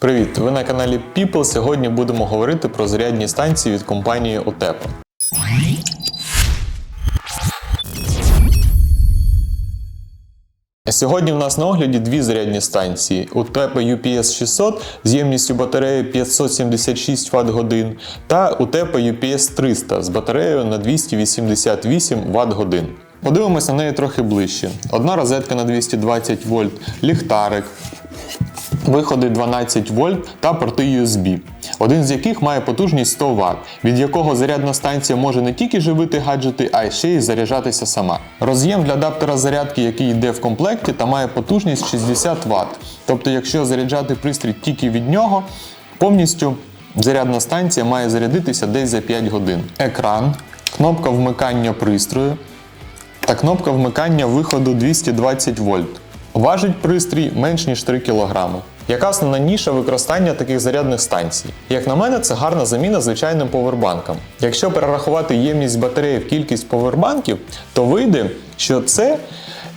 Привіт! Ви на каналі People. Сьогодні будемо говорити про зарядні станції від компанії Otep. Сьогодні в нас на огляді дві зарядні станції: UTEP UPS 600 з ємністю батареї 576 Вт та UTEP UPS 300 з батареєю на 288 Вт. Подивимося на неї трохи ближче. Одна розетка на 220 вольт, ліхтарик, виходи 12 вольт та порти USB, один з яких має потужність 100 Вт, від якого зарядна станція може не тільки живити гаджети, а й ще й заряджатися сама. Роз'єм для адаптера зарядки, який йде в комплекті, та має потужність 60 Вт. Тобто, якщо заряджати пристрій тільки від нього, повністю зарядна станція має зарядитися десь за 5 годин. Екран, кнопка вмикання пристрою та кнопка вмикання виходу 220 вольт. Важить пристрій менш ніж 3 кг. Яка основна ніша використання таких зарядних станцій? Як на мене, це гарна заміна звичайним повербанкам. Якщо перерахувати ємність батареї в кількість повербанків, то вийде, що це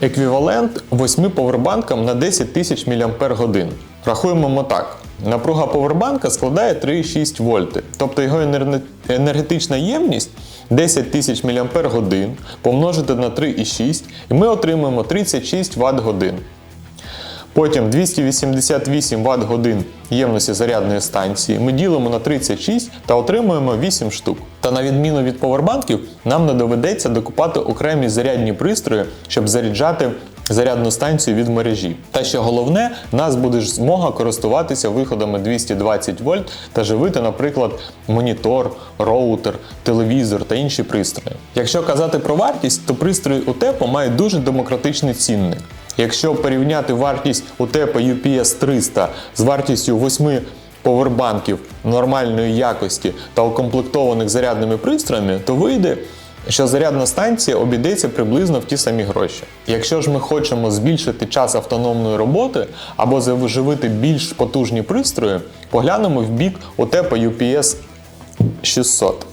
еквівалент 8 повербанкам на 10 тисяч мАч. Рахуємо так. Напруга повербанка складає 3,6 вольти, тобто його енергетична ємність 10 тисяч мАч помножити на 3,6 і ми отримаємо 36 Вт годин. Потім 288 Вт годин ємності зарядної станції ми ділимо на 36 та отримуємо 8 штук. Та на відміну від повербанків, нам не доведеться докупати окремі зарядні пристрої, щоб заряджати зарядну станцію від мережі. Та ще головне, нас буде змога користуватися виходами 220 вольт та живити, наприклад, монітор, роутер, телевізор та інші пристрої. Якщо казати про вартість, то пристрої УТЕПО мають дуже демократичний цінник. Якщо порівняти вартість УТЕПа UPS 300 з вартістю 8 повербанків нормальної якості та укомплектованих зарядними пристроями, то вийде, що зарядна станція обійдеться приблизно в ті самі гроші. Якщо ж ми хочемо збільшити час автономної роботи або заживити більш потужні пристрої, поглянемо в бік УТЕПа UPS 600.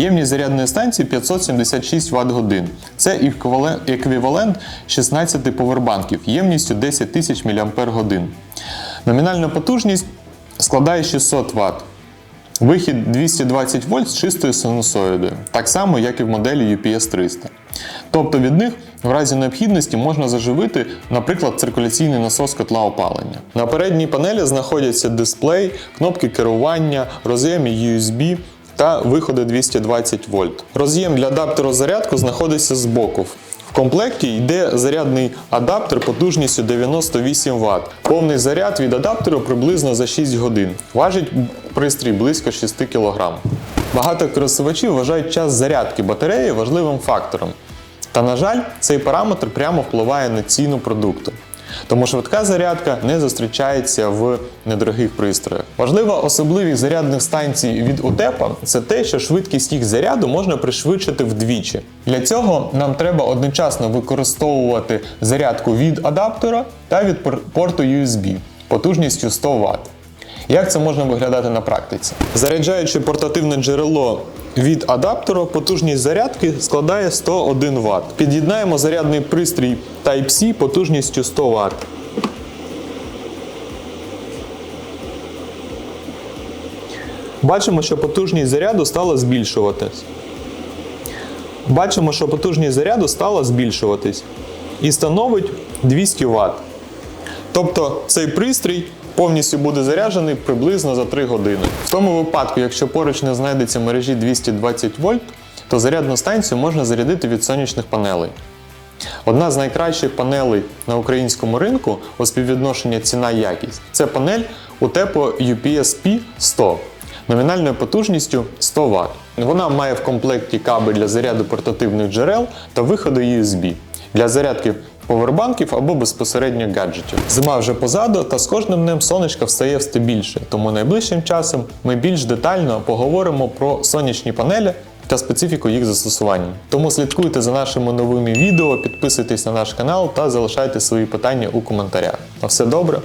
Ємність зарядної станції 576 Вт годин. Це еквівалент 16 повербанків ємністю 10 тисяч мАч. Номінальна потужність складає 600 Вт. Вихід 220 вольт з чистою синусоїдою, так само, як і в моделі UPS 300. Тобто від них в разі необхідності можна заживити, наприклад, циркуляційний насос котла опалення. На передній панелі знаходяться дисплей, кнопки керування, роз'єми USB та виходи 220 вольт. Роз'єм для адаптеру зарядку знаходиться збоку. В комплекті йде зарядний адаптер потужністю 98 Вт. Повний заряд від адаптеру приблизно за 6 годин. Важить пристрій близько 6 кг. Багато користувачів вважають час зарядки батареї важливим фактором. Та, на жаль, цей параметр прямо впливає на ціну продукту. Тому швидка зарядка не зустрічається в недорогих пристроях. Важлива особливість зарядних станцій від УТЕПа це те, що швидкість їх заряду можна пришвидшити вдвічі. Для цього нам треба одночасно використовувати зарядку від адаптера та від порту USB потужністю 100 Вт. Як це можна виглядати на практиці? Заряджаючи портативне джерело від адаптеру, потужність зарядки складає 101 Вт. Під'єднаємо зарядний пристрій Type-C потужністю 100 Вт. Бачимо, що потужність заряду стала збільшуватись. Бачимо, що потужність заряду стала збільшуватись і становить 200 Вт. Тобто цей пристрій повністю буде заряджений приблизно за 3 години. В тому випадку, якщо поруч не знайдеться мережі 220 вольт, то зарядну станцію можна зарядити від сонячних панелей. Одна з найкращих панелей на українському ринку у співвідношення ціна-якість це панель UTEPO UPS-P 100 номінальною потужністю 100 Вт. Вона має в комплекті кабель для заряду портативних джерел та виходу USB для зарядки повербанків або безпосередньо гаджетів. Зима вже позаду, та з кожним днем сонечка встає все більше, тому найближчим часом ми більш детально поговоримо про сонячні панелі та специфіку їх застосування. Тому слідкуйте за нашими новими відео, підписуйтесь на наш канал та залишайте свої питання у коментарях. На все добре,